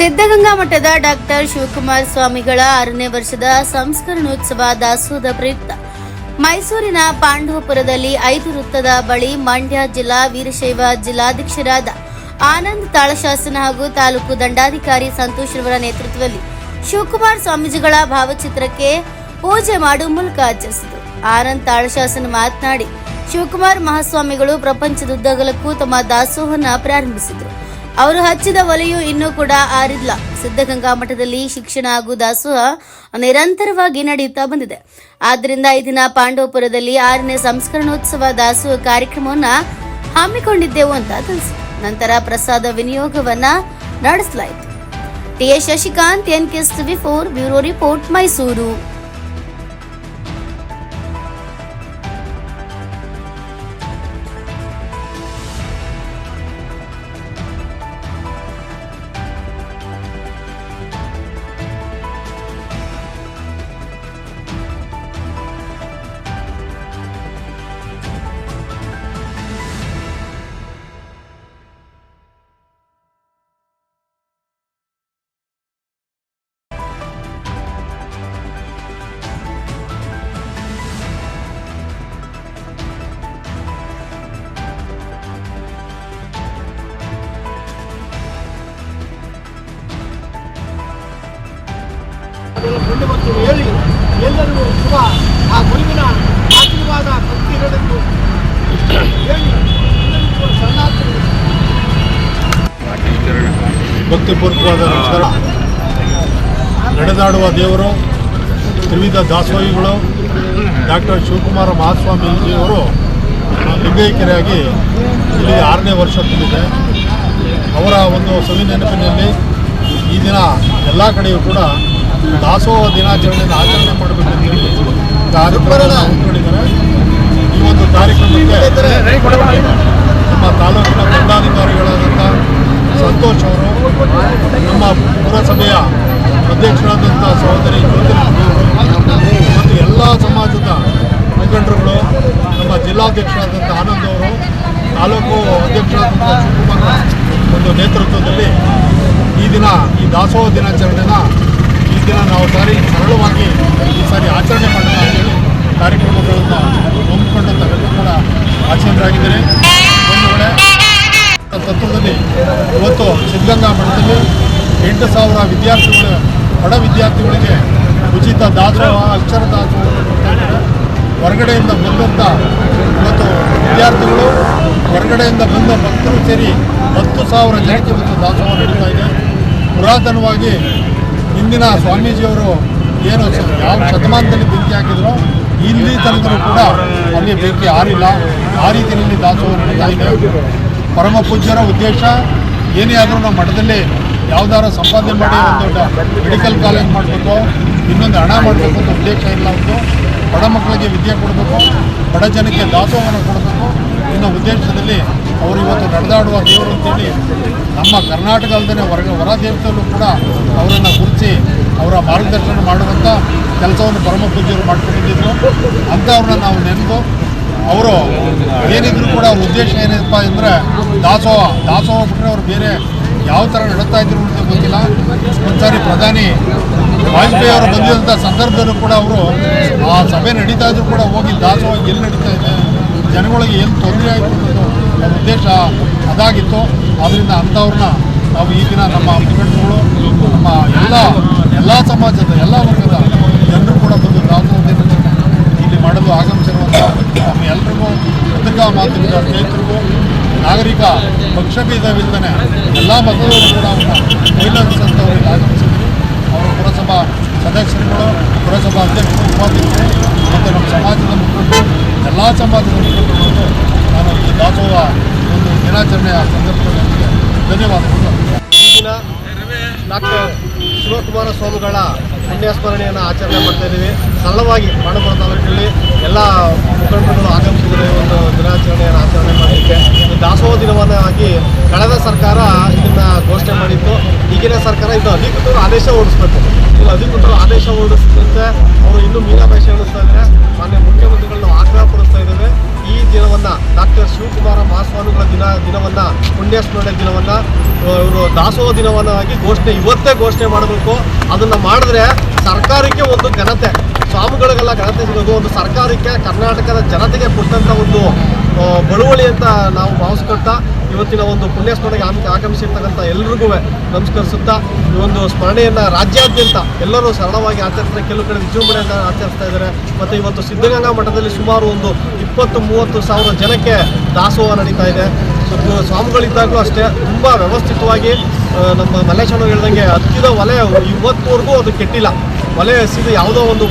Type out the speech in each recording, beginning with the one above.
ಸಿದ್ಧಗಂಗಾ ಮಠದ ಡಾಕ್ಟರ್ ಶಿವಕುಮಾರ್ ಸ್ವಾಮಿಗಳ ಆರನೇ ವರ್ಷದ ಸಂಸ್ಕರಣೋತ್ಸವ ದಾಸೋಹದ ಪ್ರಯುಕ್ತ. ಮೈಸೂರಿನ ಪಾಂಡವಪುರದಲ್ಲಿ ಐದು ವೃತ್ತದ ಬಳಿ ಮಂಡ್ಯ ಜಿಲ್ಲಾ ವೀರಶೈವ ಜಿಲ್ಲಾಧ್ಯಕ್ಷರಾದ ಆನಂದ್ ತಾಳಶಾಸನ ಹಾಗೂ ತಾಲೂಕು ದಂಡಾಧಿಕಾರಿ ಸಂತೋಷ್ ರವರ ನೇತೃತ್ವದಲ್ಲಿ ಶಿವಕುಮಾರ್ ಸ್ವಾಮೀಜಿಗಳ ಭಾವಚಿತ್ರಕ್ಕೆ ಪೂಜೆ ಮಾಡುವ ಮೂಲಕ ಆಚರಿಸಿತು ಆನಂದ್ ತಾಳಶಾಸನ ಮಾತನಾಡಿ, ಶಿವಕುಮಾರ್ ಮಹಾಸ್ವಾಮಿಗಳು ಪ್ರಪಂಚದುದ್ದಗಲಕ್ಕೂ ತಮ್ಮ ದಾಸೋಹನ ಪ್ರಾರಂಭಿಸಿದರು. ಅವರು ಹಚ್ಚಿದ ಒಲೆಯು ಇನ್ನೂ ಕೂಡ ಆರಿಲ್ಲ. ಸಿದ್ಧಗಂಗಾ ಮಠದಲ್ಲಿ ಶಿಕ್ಷಣ ಹಾಗೂ ದಾಸೋಹ ನಿರಂತರವಾಗಿ ನಡೆಯುತ್ತಾ ಬಂದಿದೆ. ಆದ್ದರಿಂದ ಈ ದಿನ ಪಾಂಡವಪುರದಲ್ಲಿ ಆರನೇ ಸಂಸ್ಕರಣೋತ್ಸವ ದಾಸೋಹ ಕಾರ್ಯಕ್ರಮವನ್ನ ಹಮ್ಮಿಕೊಂಡಿದ್ದೆವು ಅಂತ ತಿಳಿಸಿ. ನಂತರ ಪ್ರಸಾದ ವಿನಿಯೋಗವನ್ನ ನಡೆಸಲಾಯಿತು. TS Shashikanth, N K four, bureau report Mysuru. ಕೊಂಡು ಬಂತು ಹೇಳಿ ಎಲ್ಲರಿಗೂ ಶುಭ ಆ ಗುರುವಿನ ಆಶೀರ್ವಾದ, ಭಕ್ತಿ ಇರಲೆಂದು ಹೇಳಿ. ಶರಣಾರ್ಥಿ ಭಕ್ತಿಪೂರ್ವಕವಾದ ನಮಸ್ಕಾರ. ನಡೆದಾಡುವ ದೇವರು, ತ್ರಿವಿಧ ದಾಸೋಹಿಗಳು, ಡಾಕ್ಟರ್ ಶಿವಕುಮಾರ ಮಹಾಸ್ವಾಮೀಜಿಯವರು ಲಿಂಗೈಕ್ಯರಾಗಿ ಇಲ್ಲಿ ಆರನೇ ವರ್ಷ ತುಂಬಿದೆ ಅವರ ಒಂದು ಸವಿ ನೆನಪಿನಲ್ಲಿ ಈ ದಿನ ಎಲ್ಲ ಕಡೆಯೂ ಕೂಡ ದಾಸೋಹ ದಿನಾಚರಣೆಯನ್ನು ಆಚರಣೆ ಮಾಡಬೇಕು ಹಮ್ಮಿಕೊಂಡಿದ್ದಾರೆ ಈ ಒಂದು ಕಾರ್ಯಕ್ರಮಕ್ಕೆ ನಮ್ಮ ತಾಲೂಕಿನ ದಂಡಾಧಿಕಾರಿಗಳಾದಂಥ ಸಂತೋಷ್ ಅವರು, ನಮ್ಮ ಪುರಸಭೆಯ ಅಧ್ಯಕ್ಷರಾದಂಥ ಸಹೋದರಿ ಮತ್ತು ಎಲ್ಲ ಸಮಾಜದ ಮುಖಂಡರುಗಳು, ನಮ್ಮ ಜಿಲ್ಲಾಧ್ಯಕ್ಷರಾದಂಥ ಆನಂದ್ ಅವರು, ತಾಲೂಕು ಅಧ್ಯಕ್ಷರಾದಂಥ ಶಿವಕುಮಾರ್ ಒಂದು ನೇತೃತ್ವದಲ್ಲಿ ಈ ದಿನ ಈ ದಾಸೋಹ ದಿನಾಚರಣೆನ ದಿನ ನಾವು ಸಾರಿ ಸರಳವಾಗಿ ಈ ಸಾರಿ ಆಚರಣೆ ಮಾಡೋಣ ಅಂತೇಳಿ ಕಾರ್ಯಕ್ರಮಗಳನ್ನು ವ್ಯಕ್ತಿ ಕೂಡ ಆಚರಣೆಯಾಗಿದ್ದಾರೆ. ಒಂದು ವೇಳೆ ತತ್ವದಲ್ಲಿ ಇವತ್ತು ಸಿದ್ಧಗಂಗಾ ಮಠದಲ್ಲಿ ಎಂಟು ಸಾವಿರ ವಿದ್ಯಾರ್ಥಿಗಳು, ಬಡ ವಿದ್ಯಾರ್ಥಿಗಳಿಗೆ ಉಚಿತ ದಾಸೋಹ, ಅಕ್ಷರ ದಾಸೋಹ ಹೊರಗಡೆಯಿಂದ ಬಂದಂಥ ಇವತ್ತು ವಿದ್ಯಾರ್ಥಿಗಳು, ಹೊರಗಡೆಯಿಂದ ಬಂದ ಭಕ್ತರು ಸೇರಿ ಹತ್ತು ಸಾವಿರ ಜನಕ್ಕೆ ಇವತ್ತು ದಾಸೋಹ ನಡೀತಾ ಇದೆ. ಪುರಾತನವಾಗಿ ಹಿಂದಿನ ಸ್ವಾಮೀಜಿಯವರು ಏನು ಯಾವ ಶತಮಾನದಲ್ಲಿ ಬೆಂಕಿ ಹಾಕಿದ್ರು, ಇಲ್ಲಿ ತನಕರು ಕೂಡ ಅಲ್ಲಿ ಬೆಂಕಿ ಆರಿಲ್ಲ ಆ ರೀತಿಯಲ್ಲಿ ದಾಸೋಹ ನಡೀತಾ ಇದೆ. ಪರಮ ಪೂಜ್ಯರ ಉದ್ದೇಶ, ಏನೇ ಆದರೂ ನಾವು ಮಠದಲ್ಲಿ ಯಾವ್ದಾರ ಸಂಪಾದನೆ ಮಾಡಿ ಒಂದು ಮೆಡಿಕಲ್ ಕಾಲೇಜ್ ಮಾಡಬೇಕು, ಇನ್ನೊಂದು ಹಣ ಮಾಡಬೇಕು ಅಂತ ಉದ್ದೇಶ ಇಲ್ಲ ಒಂದು ಬಡ ಮಕ್ಕಳಿಗೆ ವಿದ್ಯೆ ಕೊಡಬೇಕು, ಬಡ ಜನಕ್ಕೆ ದಾಸೋಹವನ್ನು ಕೊಡಬೇಕು. ಅನ್ನೋ ಉದ್ದೇಶದಲ್ಲಿ ಅವರು ಇವತ್ತು ನಡೆದಾಡುವ ದೇವರು ಅಂತೇಳಿ ನಮ್ಮ ಕರ್ನಾಟಕ ಅಲ್ಲದೆ ಹೊರ ಹೊರ ಕೂಡ ಅವರನ್ನು ಗುರುತಿಸಿ ಅವರ ಮಾರ್ಗದರ್ಶನ ಮಾಡುವಂಥ ಕೆಲಸವನ್ನು ಪರಮ ಪೂಜ್ಯರು ಮಾಡ್ಕೊಂಡಿದ್ದರು ಅಂಥವ್ರನ್ನ ನಾವು ನೆನೆದು ಅವರು ಏನಿದ್ರು ಕೂಡ ಉದ್ದೇಶ ಏನಪ್ಪ ಅಂದರೆ ದಾಸೋಹ ದಾಸೋಹ ಬಿಟ್ಟರೆ ಅವರು ಬೇರೆ ಯಾವ ಥರ ನಡೀತಾ ಇದ್ರು ಅಂತ ಗೊತ್ತಿಲ್ಲ. ಒಂದ್ಸಾರಿ ಪ್ರಧಾನಿ ವಾಜಪೇಯಿ ಅವರು ಬಂದಿದ್ದಂಥ ಸಂದರ್ಭದಲ್ಲೂ ಕೂಡ ಅವರು ಆ ಸಭೆ ನಡೀತಾ ಇದ್ರು ಕೂಡ ಹೋಗಿ ದಾಸೋಹ ಎಲ್ಲಿ ನಡೀತಾ ಇದೆ, ಜನಗಳಿಗೆ ಏನು ತೊಂದರೆ ಆಯಿತು ಅನ್ನೋದು ಅವ್ರ ಉದ್ದೇಶ ಅದಾಗಿತ್ತು. ಆದ್ದರಿಂದ ಅಂಥವ್ರನ್ನ ನಾವು ಈ ದಿನ ನಮ್ಮ ಮುಖಂಡರುಗಳು ನಮ್ಮ ಎಲ್ಲ ಎಲ್ಲ ಸಮಾಜದ, ಎಲ್ಲ ವರ್ಗದ ಜನರು ಕೂಡ ಬಂದು ನಾವು ಇಲ್ಲಿ ಮಾಡಲು ಆಗಮಿಸಿರುವಂಥ ನಮ್ಮ ಎಲ್ರಿಗೂ ಪತ್ರಿಕಾ ಮಾಧ್ಯಮದ ಸ್ನೇಹಿತರಿಗೂ, ನಾಗರಿಕ ಪಕ್ಷಭೇದವಿಲ್ಲದೆ ಎಲ್ಲ ಮತದವರು ಕೂಡ ಅಭಿನಂದಿಸಿದಂಥವರಿಗೆ ಆಗಮಿಸಿದ್ರು. ಅವರು ಪುರಸಭಾ ಸದಸ್ಯರುಗಳು, ಪುರಸಭಾ ಅಧ್ಯಕ್ಷರು, ಉಪಾಧ್ಯಕ್ಷರು, ಮತ್ತು ನಮ್ಮ ಸಮಾಜದ ಮುಖಂಡರು, ಎಲ್ಲ ಸಮಾಜದ ಮುಖಂಡರು ನಾನು ಈ ದಾಸೋಹ, ಒಂದು ದಿನಾಚರಣೆಯ ಸಂದರ್ಭದಲ್ಲಿ ಧನ್ಯವಾದಗಳು. ಈ ದಿನ ಡಾಕ್ಟರ್ ಶಿವಕುಮಾರ ಸ್ವಾಮಿಗಳ ಪುಣ್ಯಸ್ಮರಣೆಯನ್ನು ಆಚರಣೆ ಮಾಡ್ತಾ ಇದ್ದೀವಿ. ಸರಳವಾಗಿ ಪಾಂಡವಪುರ ತಾಲೂಕಲ್ಲಿ ಎಲ್ಲ ಮುಖಂಡರು ಆಗಮಿಸಿದರೆ ಒಂದು ದಿನಾಚರಣೆಯನ್ನು ಆಚರಣೆ ಮಾಡಲಿಕ್ಕೆ. ದಾಸೋಹ ದಿನವನ್ನು ಆಗಿ ಕಳೆದ ಸರ್ಕಾರ ಇದನ್ನು ಘೋಷಣೆ ಮಾಡಿತ್ತು. ಈಗಿನ ಸರ್ಕಾರ ಇದು ಅಧಿಕೃತರು ಆದೇಶ ಹೊರಡಿಸ್ಬೇಕು. ಇದು ಅಧಿಕೃತರು ಆದೇಶ ಹೊರಡಿಸಿದಂತೆ ಅವರು ಇನ್ನೂ ಎಣಿಸ್ತಾ ಇದ್ದಾರೆ. ಡಾಕ್ಟರ್ ಶಿವಕುಮಾರ ಮಹಾಸ್ವಾಮಿಗಳ ದಿನ ದಿನವನ್ನ, ಪುಣ್ಯಸ್ಮರಣೆ ದಿನವನ್ನ ಇವರು ದಾಸೋಹ ದಿನವನ್ನಾಗಿ ಘೋಷಣೆ, ಇವತ್ತೇ ಘೋಷಣೆ ಮಾಡಬೇಕು. ಅದನ್ನು ಮಾಡಿದ್ರೆ ಸರ್ಕಾರಕ್ಕೆ ಒಂದು ಘನತೆ, ಸ್ವಾಮಿಗಳಿಗೆಲ್ಲ ಘನತೆ ಸಿಗೋದು. ಒಂದು ಸರ್ಕಾರಕ್ಕೆ, ಕರ್ನಾಟಕದ ಜನತೆಗೆ ಕೊಟ್ಟಂಥ ಒಂದು ಬಳುವಳಿ ಅಂತ ನಾವು ಭಾವಿಸ್ಕೊಳ್ತಾ ಇವತ್ತಿನ ಒಂದು ಪುಣ್ಯ ಸ್ಮರಣೆಗೆ ಆಮ್ ಆಗಮಿಸಿರ್ತಕ್ಕಂಥ ಎಲ್ರಿಗೂ ನಮಸ್ಕರಿಸುತ್ತಾ, ಈ ಒಂದು ಸ್ಮರಣೆಯನ್ನು ರಾಜ್ಯಾದ್ಯಂತ ಎಲ್ಲರೂ ಸರಳವಾಗಿ ಆಚರಿಸ್ತಾರೆ. ಕೆಲವು ಕಡೆ ವಿಜೃಂಭಣೆಯಿಂದ ಆಚರಿಸ್ತಾ ಇದ್ದಾರೆ. ಮತ್ತು ಇವತ್ತು ಸಿದ್ಧಗಂಗಾ ಮಠದಲ್ಲಿ ಸುಮಾರು ಒಂದು ಇಪ್ಪತ್ತು ಮೂವತ್ತು ಸಾವಿರ ಜನಕ್ಕೆ ದಾಸೋಹ ನಡೀತಾ ಇದೆ. ಸೊ ಸ್ವಾಮಿಗಳಿದ್ದಾಗಲೂ ಅಷ್ಟೇ ತುಂಬ ವ್ಯವಸ್ಥಿತವಾಗಿ ನಮ್ಮ ಮಲ್ಲೇಶಣ್ಣ ಹೇಳ್ದಂಗೆ ಹತ್ತಿದ ಒಲೆ ಇವತ್ತುವರೆಗೂ ಅದು ಕೆಟ್ಟಿಲ್ಲ. ಒಲೆ ಹಸಿದ ಯಾವುದೋ ಒಂದು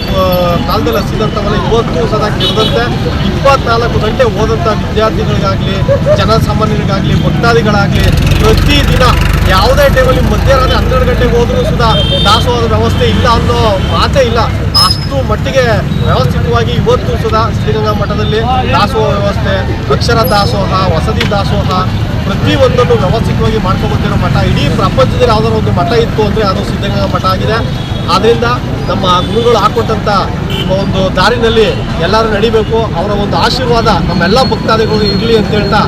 ಕಾಲದಲ್ಲಿ ಹಸಿದಂಥ ಒಲೆ ಇವತ್ತು ಸದಾ ಕೆಡದಂತೆ, ಇಪ್ಪತ್ನಾಲ್ಕು ಗಂಟೆ ಓದಂಥ ವಿದ್ಯಾರ್ಥಿಗಳಿಗಾಗಲಿ, ಜನಸಾಮಾನ್ಯರಿಗಾಗಲಿ, ಭಕ್ತಾದಿಗಳಾಗಲಿ, ಪ್ರತಿದಿನ ಯಾವುದೇ ಟೈಮಲ್ಲಿ ಮಧ್ಯರಾತ್ರಿ ಹನ್ನೆರಡು ಗಂಟೆಗೆ ಹೋದರೂ ಸುಧಾ ದಾಸವಾದ ವ್ಯವಸ್ಥೆ ಇಲ್ಲ ಅನ್ನೋ ಮಾತೇ ಇಲ್ಲ. ಮಟ್ಟಿಗೆ ವ್ಯವಸ್ಥಿತವಾಗಿ ಇವತ್ತು ಸುಧಾ ಶ್ರೀಗಂಗಾ ಮಠದಲ್ಲಿ ದಾಸೋಹ ವ್ಯವಸ್ಥೆ, ಅಕ್ಷರ ದಾಸೋಹ, ವಸತಿ ದಾಸೋಹ ಪ್ರತಿಯೊಂದನ್ನು ವ್ಯವಸ್ಥಿತವಾಗಿ ಮಾಡ್ಕೊಂಡ್ಬಂದಿರೋ ಮಠ. ಇಡೀ ಪ್ರಪಂಚದಲ್ಲಿ ಯಾವ್ದಾದ್ರು ಒಂದು ಮಠ ಇತ್ತು ಅಂದರೆ ಅದು ಸಿದ್ಧಗಂಗಾ ಮಠ ಆಗಿದೆ. ಆದ್ದರಿಂದ ನಮ್ಮ ಗುರುಗಳು ಹಾಕೊಟ್ಟಂಥ ಒಂದು ದಾರಿನಲ್ಲಿ ಎಲ್ಲರೂ ನಡಿಬೇಕು. ಅವರ ಒಂದು ಆಶೀರ್ವಾದ ನಮ್ಮೆಲ್ಲ ಭಕ್ತಾದಿಗಳು ಇರಲಿ ಅಂತ ಹೇಳ್ತಾ